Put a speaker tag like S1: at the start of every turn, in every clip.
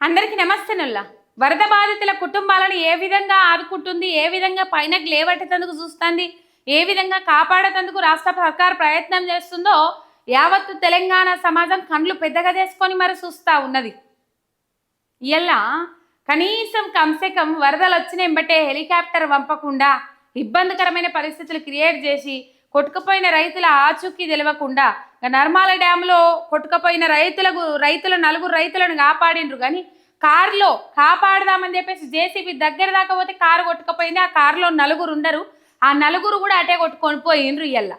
S1: అందరికీ నమస్తేనుల్లా వరద బాధితుల కుటుంబాలను ఏ విధంగా ఆదుకుంటుంది ఏ విధంగా పైన లేవట్టేందుకు చూస్తుంది ఏ విధంగా కాపాడేందుకు రాష్ట్ర సర్కార్ ప్రయత్నం చేస్తుందో యావత్తు తెలంగాణ సమాజం కండ్లు పెద్దగా చేసుకొని మరి చూస్తూ ఉన్నది. ఇలా కనీసం కంసే కం వరదలు వచ్చిన ఎంబటే హెలికాప్టర్ పంపకుండా ఇబ్బందికరమైన పరిస్థితులు క్రియేట్ చేసి కొట్టుకుపోయిన రైతుల ఆచూకీ తెలియకుండా నర్మాల డ్యాంలో కొట్టుకుపోయిన రైతులకు రైతుల నలుగురు రైతులను కాపాడిండ్రు కానీ కారులో కాపాడదామని చెప్పేసి జేసీబీ దగ్గర దాకా పోతే కారు కొట్టుకుపోయింది. ఆ కారులో నలుగురు ఉండరు. ఆ నలుగురు కూడా అటే కొట్టుకొని పోయిండ్రు ఇయ్యల్లా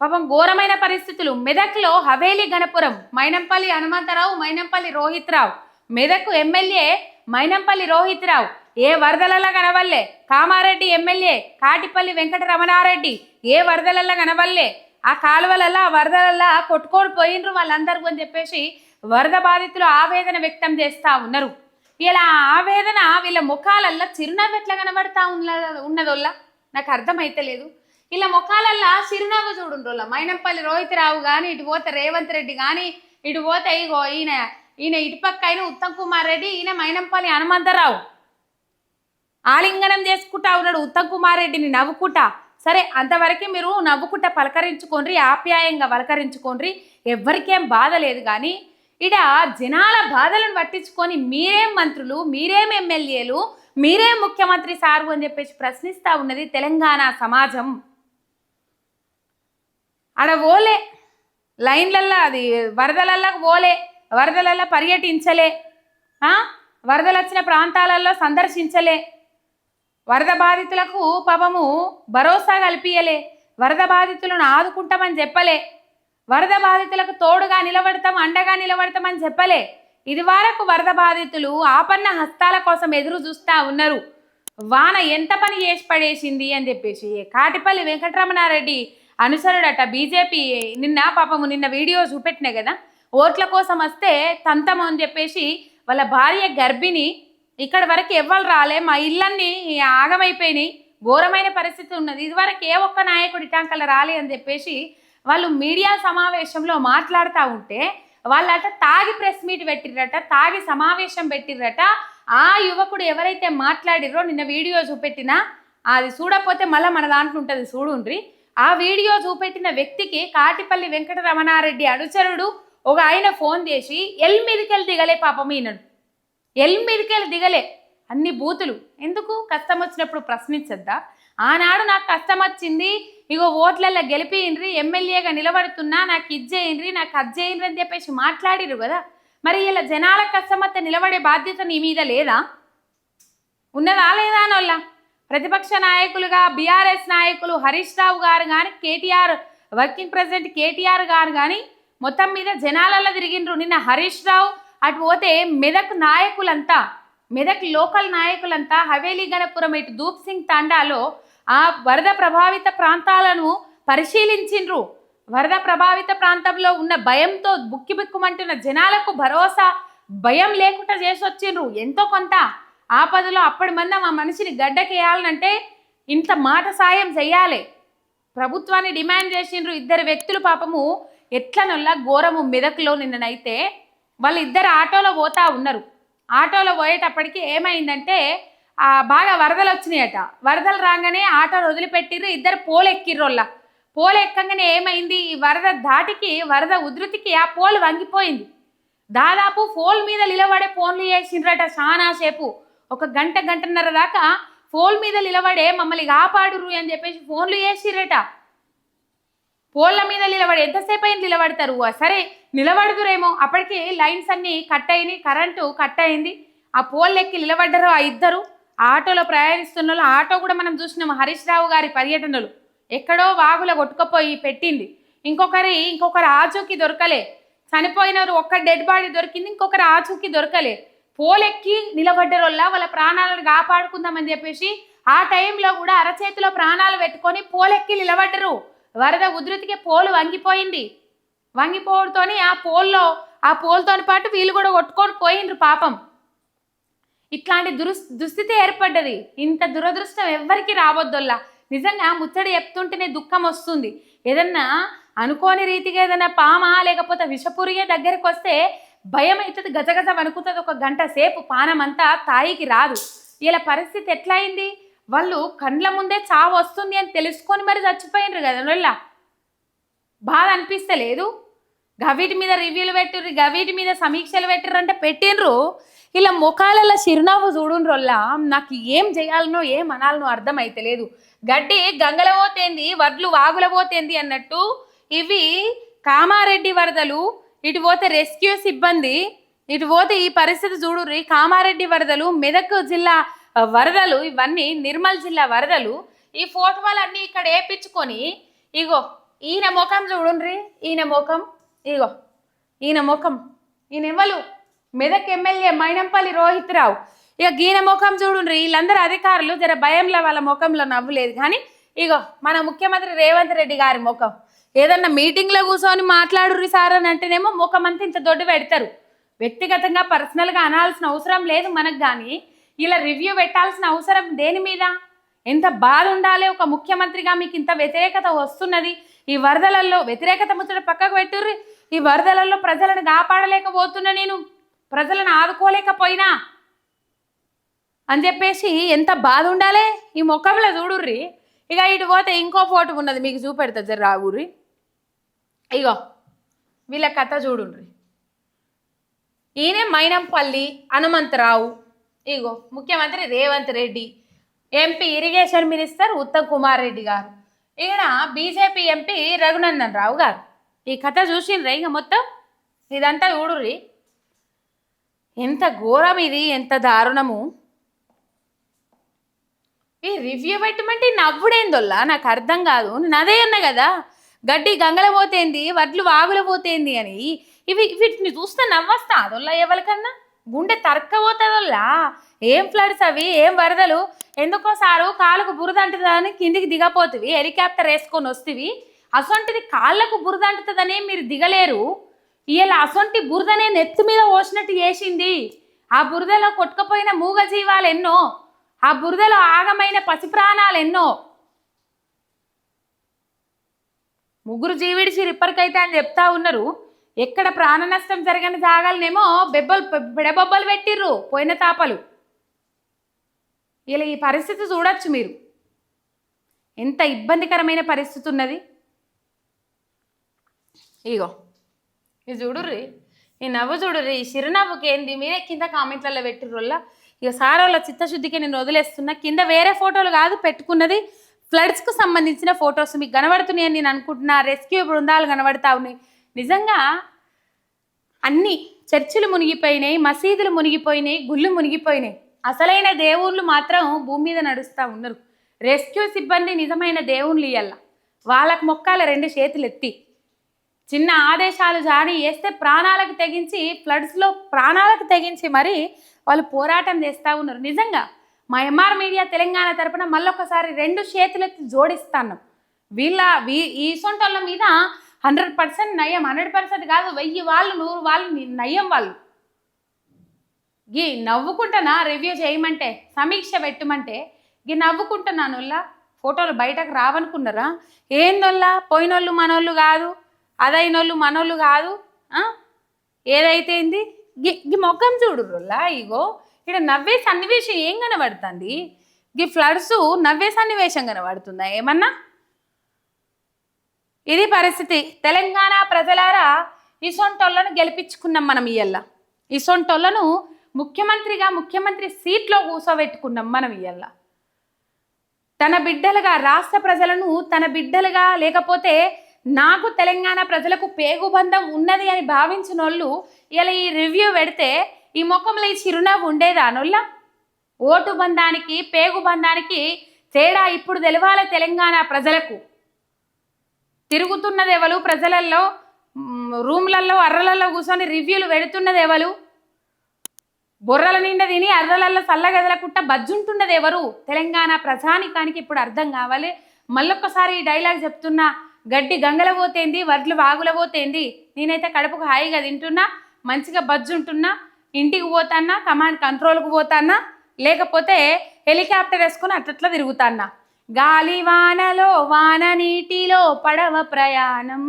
S1: పాపం ఘోరమైన పరిస్థితులు. మెదక్లో హవేలీ గణపురం మైనంపల్లి హనుమంతరావు మైనంపల్లి రోహిత్ రావు మెదక్ ఎమ్మెల్యే మైనంపల్లి రోహిత్ రావు ఏ వరదలలో కనవల్లే కామారెడ్డి ఎమ్మెల్యే కాటిపల్లి వెంకటరమణారెడ్డి ఏ వరదలలో కనవల్లే ఆ కాలువలల్లా ఆ వరదలల్లా కొట్టుకొని పోయినరు వాళ్ళందరూ అని చెప్పేసి వరద బాధితులు ఆవేదన వ్యక్తం చేస్తూ ఉన్నారు. ఇలా ఆవేదన వీళ్ళ ముఖాలల్లో చిరునవ్వు ఎట్లా కనబడతా ఉన్న ఉన్నదోళ్ళ? నాకు అర్థమైతలేదు ఇలా ముఖాలల్లా చిరునవ్వు చూడుండ్రోళ్ళ? మైనంపల్లి రోహిత్ రావు కానీ ఇటు పోతే రేవంత్ రెడ్డి కానీ ఇటు పోతే ఇగో ఈయన ఈయన ఇటుపక్క అయిన ఉత్తమ్ కుమార్ రెడ్డి ఈయన మైనంపల్లి హనుమంతరావు. ఆలింగనం చేసుకుంటా ఉన్నాడు ఉత్తమ్ కుమార్ రెడ్డిని నవ్వుకుంటా. సరే అంతవరకు మీరు నవ్వుకుంటా పలకరించుకోండి ఆప్యాయంగా పలకరించుకోండి ఎవ్వరికేం బాధ లేదు కానీ ఇడ జనాల బాధలను పట్టించుకొని మీరేం మంత్రులు మీరేం ఎమ్మెల్యేలు మీరేం ముఖ్యమంత్రి సారు అని చెప్పేసి ప్రశ్నిస్తా ఉన్నది తెలంగాణ సమాజం. ఆడ ఓలే. లైన్లల్లో అది వరదలల్లో ఓలే. వరదలల్లో పర్యటించలే. వరదలు వచ్చిన ప్రాంతాలలో సందర్శించలే. వరద బాధితులకు పాపము భరోసా కల్పియలే. వరద బాధితులను ఆదుకుంటామని చెప్పలే. వరద బాధితులకు తోడుగా నిలబడతాం అండగా నిలబడతామని చెప్పలే. ఇది వరకు వరద బాధితులు ఆపన్న హస్తాల కోసం ఎదురు చూస్తా ఉన్నారు. వాన ఎంత పని చేసి పడేసింది అని చెప్పేసి కాటిపల్లి వెంకటరమణారెడ్డి అనుసరుడట బీజేపీ. నిన్న పాపము నిన్న వీడియో చూపెట్టినా కదా ఓట్ల కోసం వస్తే తంతము అని చెప్పేసి వాళ్ళ భార్య గర్భిణి ఇక్కడ వరకు ఎవ్వరు రాలే. మా ఇళ్ళన్నీ ఆగమైపోయినాయి. ఘోరమైన పరిస్థితి ఉన్నది. ఇదివరకు ఏ ఒక్క నాయకుడు ఇటాంకల రాలే అని చెప్పేసి వాళ్ళు మీడియా సమావేశంలో మాట్లాడుతూ ఉంటే వాళ్ళట తాగి ప్రెస్ మీట్ పెట్టిర్రట తాగి సమావేశం పెట్టిర్రట. ఆ యువకుడు ఎవరైతే మాట్లాడిర్రో నిన్న వీడియో చూపెట్టినా అది చూడకపోతే మళ్ళీ మన దాంట్లో ఉంటుంది చూడుండ్రి. ఆ వీడియో చూపెట్టిన వ్యక్తికి కాటిపల్లి వెంకటరమణారెడ్డి అనుచరుడు ఒక ఆయన ఫోన్ చేసి ఎల్ మీదకెళ్ళి దిగలే పాపం ఈనడు ఎల్ మీదకెళ్ళి దిగలే. అన్ని బూతులు. ఎందుకు? కష్టం వచ్చినప్పుడు ప్రశ్నించద్దా? ఆనాడు నాకు కష్టం వచ్చింది. ఇగో ఓట్లల్లో గెలిపియండ్రి ఎమ్మెల్యేగా నిలబడుతున్నా నాకు ఇది చేయండ్రి నాకు అది చేయండ్రి అని చెప్పేసి మాట్లాడిరు కదా. మరి ఇలా జనాల కష్టమత్త నిలబడే బాధ్యత నీ మీద లేదా? ఉన్నదా లేదా అనోళ్ళ ప్రతిపక్ష నాయకులుగా బీఆర్ఎస్ నాయకులు హరీష్ రావు గారు కానీ కేటీఆర్ వర్కింగ్ ప్రెసిడెంట్ కేటీఆర్ గారు కానీ మొత్తం మీద జనాలలో తిరిగిండ్రు. నిన్న హరీష్ రావు అటు పోతే మెదక్ నాయకులంతా మెదక్ లోకల్ నాయకులంతా హవేలీ గణపురం ఇటు దూప్ సింగ్ తాండాలో ఆ వరద ప్రభావిత ప్రాంతాలను పరిశీలించిండ్రు. వరద ప్రభావిత ప్రాంతంలో ఉన్న భయంతో బుక్కిబిక్కుమంటున్న జనాలకు భరోసా భయం లేకుండా చేసి వచ్చిండ్రు ఎంతో కొంత ఆపదలో అప్పటి మంది ఆ మనిషిని గడ్డకేయాలనంటే ఇంత మాట సాయం చెయ్యాలి. ప్రభుత్వాన్ని డిమాండ్ చేసిండ్రు ఇద్దరు వ్యక్తులు పాపము ఎట్లనొల్లా ఘోరము మెదకులో నిన్ననైతే వాళ్ళు ఇద్దరు ఆటోలో పోతా ఉన్నారు. ఆటోలో పోయేటప్పటికి ఏమైందంటే బాగా వరదలు వచ్చినాయట. వరదలు రాగానే ఆటోలు వదిలిపెట్టిర్రు ఇద్దరు పోలు ఎక్కిర్రోళ్ళ. పోలు ఎక్కగానే ఏమైంది ఈ వరద ధాటికి వరద ఉధృతికి ఆ పోలు వంగిపోయింది. దాదాపు ఫోల్ మీద నిలబడే ఫోన్లు చేసిండ్రట చాలాసేపు ఒక గంట గంటన్నర దాకా ఫోన్ మీద నిలబడే మమ్మల్ని కాపాడురు అని చెప్పేసి ఫోన్లు చేసిర్రట. పోళ్ళ మీద నిలబడి ఎంతసేపు అయింది నిలబడతారు? సరే నిలబడదురేమో. అప్పటికి లైన్స్ అన్నీ కట్ అయినాయి కరెంటు కట్ అయింది. ఆ పోల్ ఎక్కి నిలబడ్డరు ఆ ఇద్దరు. ఆటోలో ప్రయాణిస్తున్న వాళ్ళు ఆటో కూడా మనం చూసినాం హరీష్ రావు గారి పర్యటనలు. ఎక్కడో వాగుల కొట్టుకుపోయి పెట్టింది. ఇంకొకరి ఇంకొకరు ఆచూకీ దొరకలే. చనిపోయినవారు ఒక్క డెడ్ బాడీ దొరికింది ఇంకొకరు ఆచూకీ దొరకలే. పోలెక్కి నిలబడ్డరు వల్ల వాళ్ళ ప్రాణాలను కాపాడుకుందామని చెప్పేసి ఆ టైంలో కూడా అరచేతిలో ప్రాణాలు పెట్టుకొని పోలెక్కి నిలబడ్డరు. వరద ఉధృతికి పోలు వంగిపోయింది. వంగిపోవడంతోని ఆ పోల్లో ఆ పోల్తోని పాటు వీళ్ళు కూడా కొట్టుకొని పోయిండ్రు పాపం. ఇట్లాంటి దురుస్ దుస్థితి ఏర్పడ్డది. ఇంత దురదృష్టం ఎవ్వరికి రావద్దొల్లా. నిజంగా ముచ్చడి చెప్తుంటేనే దుఃఖం వస్తుంది. ఏదన్నా అనుకోని రీతిగా ఏదైనా పామా లేకపోతే విషపురియే దగ్గరికి వస్తే భయం అవుతుంది గజగజ వణుకుతుంది ఒక గంట సేపు. పానం అంతా తాయికి రాదు. ఇలా పరిస్థితి ఎట్లా అయింది వాళ్ళు కండ్ల ముందే చావు వస్తుంది అని తెలుసుకొని మరి చచ్చిపోయినరు కదా నొల్ల బాధ అనిపిస్తలేదు? గవీటి మీద రివ్యూలు పెట్టిర్రు గవీటి మీద సమీక్షలు పెట్టిర్రు అంటే పెట్టిండ్రు. ఇలా ముఖాలలో చిరునవ్వు చూడుండ్రొల్లా నాకు ఏం చేయాలనో ఏం అనాలనో అర్థమైతలేదు గడ్డి గంగల పోతేంది వడ్లు వాగుల పోతేంది అన్నట్టు ఇవి కామారెడ్డి వరదలు ఇటు పోతే రెస్క్యూ సిబ్బంది ఇటు పోతే ఈ పరిస్థితి చూడుర్రి. కామారెడ్డి వరదలు మెదక్ జిల్లా వరదలు ఇవన్నీ నిర్మల్ జిల్లా వరదలు ఈ ఫోటోలన్నీ ఇక్కడ వేపించుకొని ఇగో ఈయన ముఖం చూడుండ్రి ఈయన ముఖం. ఇగో ఈయన ముఖం ఈయన ఎవరు మెదక్ ఎమ్మెల్యే మైనంపల్లి రోహిత్ రావు ఇక గీన ముఖం చూడుండ్రి వీళ్ళందరూ అధికారులు జర భయంలో వాళ్ళ ముఖంలో నవ్వులేదు. కానీ ఇగో మన ముఖ్యమంత్రి రేవంత్ రెడ్డి గారి ముఖం. ఏదన్నా మీటింగ్లో కూర్చొని మాట్లాడుర్రి సార్ అని అంటేనేమో ముఖం అంతా ఇంత దొడ్డు పెడతారు. వ్యక్తిగతంగా పర్సనల్గా అనాల్సిన అవసరం లేదు మనకు కానీ ఇలా రివ్యూ పెట్టాల్సిన అవసరం దేని మీద? ఎంత బాధ ఉండాలి ఒక ముఖ్యమంత్రిగా మీకు ఇంత వ్యతిరేకత వస్తున్నది? ఈ వరదలలో వ్యతిరేకత ముచ్చట పక్కకు పెట్టుర్రి. ఈ వరదలలో ప్రజలను కాపాడలేకపోతున్నా నేను. ప్రజలను ఆదుకోలేకపోయినా. అని చెప్పేసి ఎంత బాధ ఉండాలి? ఈ ముఖంలో చూడుర్రి. ఇక ఇటు పోతే ఇంకో ఫోటో ఉన్నది మీకు చూపెడతా జర రాగుర్రి ఇగో వీళ్ళ కథ చూడుండ్రి. ఈయనే మైనంపల్లి హనుమంతరావు. ఇగో ముఖ్యమంత్రి Revanth Reddy. MP irrigation minister Uttam Kumar Reddy garu. ఈయన బీజేపీ ఎంపీ రఘునందన్ రావు గారు. ఈ కథ చూసిండ్రే ఇక మొత్తం? ఇదంతా చూడుర్రి. ఎంత ఘోరం ఇది ఎంత దారుణము. ఈ రివ్యూ పెట్టమంటే ఈ నవ్వుడేందొల్లా? నాకు అర్థం కాదు. నేను అదే అన్నా కదా గడ్డి గంగల పోతేంది వడ్లు వాగుల పోతేంది అని. ఇవి వీటిని చూస్తే నవ్వస్తా అదొల్లా ఎవరికన్నా? గుండె తరక్కపోతుందొల్లా? ఏం ఫ్లడ్స్ అవి? ఏం వరదలు? ఎందుకోసారు కాలుకు బురద అంటుతుందని కిందికి దిగపోతుంది హెలికాప్టర్ వేసుకొని వస్తుంది అసొంటిది కాళ్ళకు బురద అంటుతుందనే మీరు దిగలేరు. ఇలా అసొంటి బురదనే నెత్తి మీద పోసినట్టు చేసింది. ఆ బురదలో కొట్టుకపోయిన మూగ జీవాలు ఎన్నో ఆ బురదలో ఆగమైన పసి ప్రాణాలు ఎన్నో ముగ్గురు జీవిడిచి ఇప్పటికైతే అని చెప్తా ఉన్నారు. ఎక్కడ ప్రాణ నష్టం జరగని జాగాలనేమో బెబ్బలు బెడబొబ్బలు పెట్టిర్రు పోయిన తాపలు. ఇలా ఈ పరిస్థితి చూడొచ్చు మీరు. ఎంత ఇబ్బందికరమైన పరిస్థితి ఉన్నది ఇగో. ఇది చూడుర్రి. ఈ నవ్వు చూడుర్రి. ఈ చిరునవ్వుకి ఏంది? మీరే కింద కామెంట్లలో పెట్టిర్రోల్లా ఇక సార్ వాళ్ళ చిత్తశుద్ధికి నేను వదిలేస్తున్నా. కింద వేరే ఫోటోలు కాదు పెట్టుకున్నది ఫ్లడ్స్కు సంబంధించిన ఫొటోస్ మీకు కనబడుతున్నాయని నేను అనుకుంటున్నా. రెస్క్యూ బృందాలు కనబడతా ఉన్నాయి. నిజంగా అన్ని చర్చిలు మునిగిపోయినాయి మసీదులు మునిగిపోయినాయి గుళ్ళు మునిగిపోయినాయి. అసలైన దేవుళ్ళు మాత్రం భూమి మీద నడుస్తూ ఉన్నారు. రెస్క్యూ సిబ్బంది నిజమైన దేవుళ్ళు ఇయ్యాల. వాళ్ళకు మొక్కాల రెండు చేతులు ఎత్తి చిన్న ఆదేశాలు జారీ చేస్తే ప్రాణాలకు తెగించి ఫ్లడ్స్లో ప్రాణాలకు తెగించి మరి వాళ్ళు పోరాటం చేస్తూ ఉన్నారు. నిజంగా మా ఎంఆర్ మీడియా తెలంగాణ తరపున మళ్ళొకసారి రెండు చేతులెత్తి జోడిస్తాను వీళ్ళ వీ ఈ సొంటోళ్ళ మీద హండ్రెడ్ పర్సెంట్ నయం హండ్రెడ్ పర్సెంట్ కాదు వెయ్యి వాళ్ళు నూరు వాళ్ళు నయం వాళ్ళు. గీ నవ్వుకుంటానా రివ్యూ చేయమంటే సమీక్ష పెట్టమంటే గీ నవ్వుకుంటున్నానుల్లా ఫోటోలు బయటకు రావనుకున్నారా? ఏందొల్లా పోయినోళ్ళు మనోళ్ళు కాదు. అదైనోళ్ళు మనోళ్ళు కాదు ఏదైతే ఏంది గి గీ చూడు చూడుర్రుల్లా ఇగో. ఇక్కడ నవ్వే సన్నివేశం ఏం కనబడుతుంది? గీ ఫ్లడ్స్ నవ్వే సన్నివేశం కనబడుతుందా? ఏమన్నా? ఇది పరిస్థితి. తెలంగాణ ప్రజలారా ఇసొంటోళ్ళను గెలిపించుకున్నాం మనం ఇయ్యల్ల. ఇసొంటోళ్ళను ముఖ్యమంత్రిగా ముఖ్యమంత్రి సీట్లో కూసోబెట్టుకున్నాం మనం ఇయ్యల్ల. తన బిడ్డలుగా రాష్ట్ర ప్రజలను తన బిడ్డలుగా లేకపోతే నాకు తెలంగాణ ప్రజలకు పేగుబంధం ఉన్నది అని భావించిన వాళ్ళు ఇలా ఈ రివ్యూ పెడితే ఈ ముఖంలో ఈ చిరునవ్వు ఉండేదా నొల్ల? ఓటు బంధానికి పేగు బంధానికి తేడా ఇప్పుడు తెలవాలి తెలంగాణ ప్రజలకు. తిరుగుతున్నది ఎవరు ప్రజలల్లో మ్, రూమ్లలో అర్రలలో కూర్చొని రివ్యూలు పెడుతున్నది ఎవరు బొర్రల నిండా తిని అర్రలల్లో చల్లగదలకుంట బజ్జుంటున్నది ఎవరు? తెలంగాణ ప్రజానికానికి ఇప్పుడు అర్థం కావాలి. మళ్ళొక్కసారి ఈ డైలాగ్ చెప్తున్నా గడ్డి గంగల పోతేంది వడ్లు వాగుల పోతేంది నేనైతే కడుపుకు హాయిగా తింటున్నా మంచిగా బజ్జుంటున్నా ఇంటికి పోతాన్నా కమాండ్ కంట్రోల్కి పోతాన్నా లేకపోతే హెలికాప్టర్ వేసుకుని అట్లట్లా తిరుగుతాన్నా. గాలి వానలో వాన నీటిలో పడవ ప్రయాణం.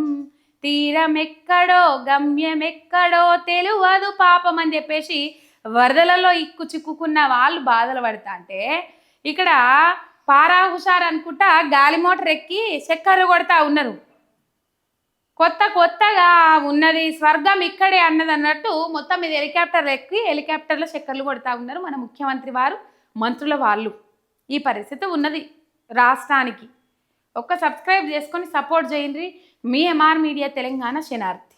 S1: తీరమెక్కడో గమ్యమెక్కడో తెలువదు పాపం అని చెప్పేసి వరదలలో ఇక్కు చిక్కుకున్న వాళ్ళు బాధలు పడతా అంటే ఇక్కడ పారా హుషార్ అనుకుంటా గాలి మోటార్ ఎక్కి చక్కర్లు కొడతా ఉన్నారు. కొత్త కొత్తగా ఉన్నది స్వర్గం ఇక్కడే అన్నది అన్నట్టు మొత్తం ఇది హెలికాప్టర్ ఎక్కి హెలికాప్టర్లో చక్కర్లు కొడతా ఉన్నారు మన ముఖ్యమంత్రి వారు మంత్రుల వాళ్ళు. ఈ పరిస్థితి ఉన్నది రాష్ట్రానికి. ఒక్క సబ్స్క్రైబ్ చేసుకొని సపోర్ట్ చేయండి. మీ ఎంఆర్ మీడియా తెలంగాణ శనార్థి.